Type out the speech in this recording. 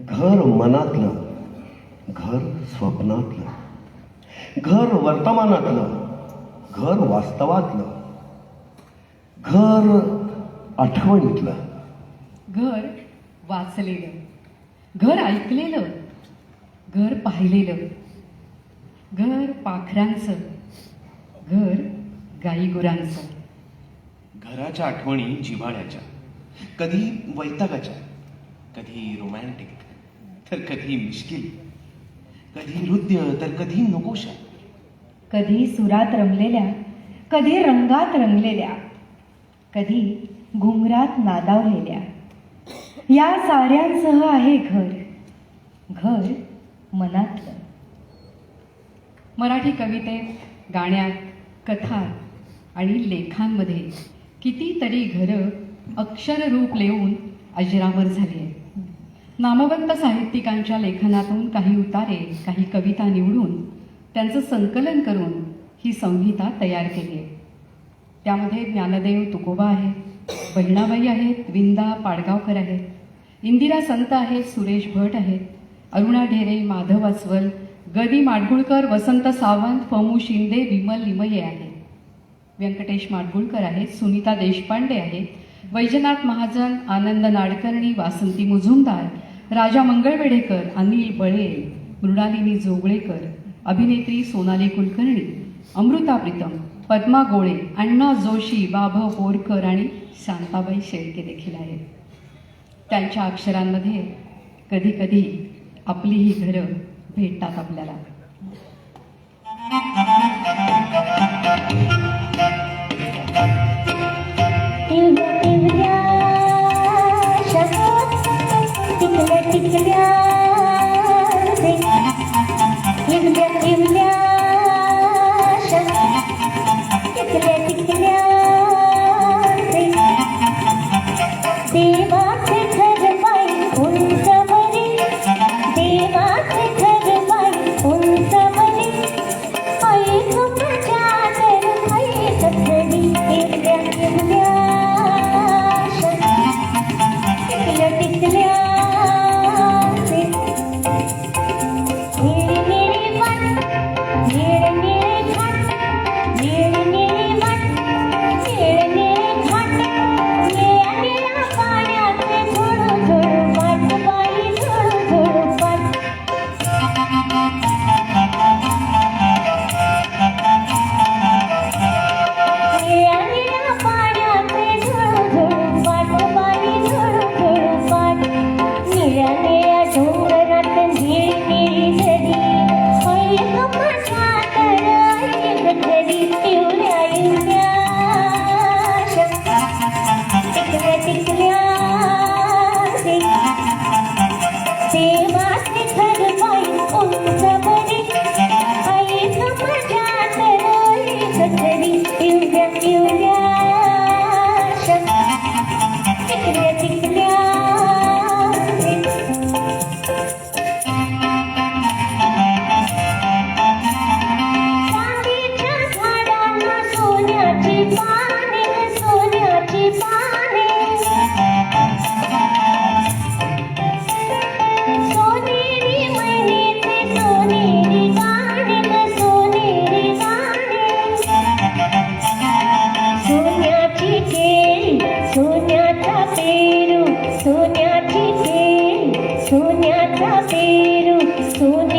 घर मनातलं. घर स्वप्नातलं. घर वर्तमानातलं. घर वास्तवातलं. घर आठवणीतलं. घर वाचलेलं. घर ऐकलेलं. घर पाहिलेलं. घर पाखरांचं. घर गाईगुरांचं. घराच्या आठवणी जिव्हाळ्याच्या. कधी वैतागाच्या कधी रोमॅन्टिक तर कधी मिश्किल कधी हृदय तर कधी नकोशा. कधी सुरात रंगलेल्या कधी रंगात रंगलेल्या कधी घुंगरात नादावलेल्या. या साऱ्यांसह आहे घर घर मनातलं. मराठी कवितेत गाण्यात कथा आणि लेखांमध्ये कितीतरी घरं अक्षररूप लेऊन अजिरावर झाली आहेत नामवंत साहित्यिकांच्या लेखनातून काही उतारे काही कविता निवडून त्यांचं संकलन करून ही संहिता तयार केली आहे. त्यामध्ये ज्ञानदेव तुकोबा आहेत बहिणाबाई आहेत विंदा पाडगावकर आहेत इंदिरा संत आहेत सुरेश भट आहेत अरुणा ढेरे माधव अस्वल गदी माडगुळकर वसंत सावंत फमू शिंदे विमल लिमये आहेत. व्यंकटेश माडगुळकर आहेत सुनीता देशपांडे आहेत वैजनाथ महाजन आनंद नाडकर्णी वासंती मुजुमदार राजा मंगळवेढेकर अनिल बळे मृणालिनी जोगळेकर अभिनेत्री सोनाली कुलकर्णी अमृता प्रीतम पद्मा गोळे अण्णा जोशी बाभव बोरकर आणि शांताबाई शेळके देखील आहेत. त्यांच्या अक्षरांमध्ये कधी कधी आपली ही घरं भेटतात आपल्याला. See? పేరు స్తోత్ర.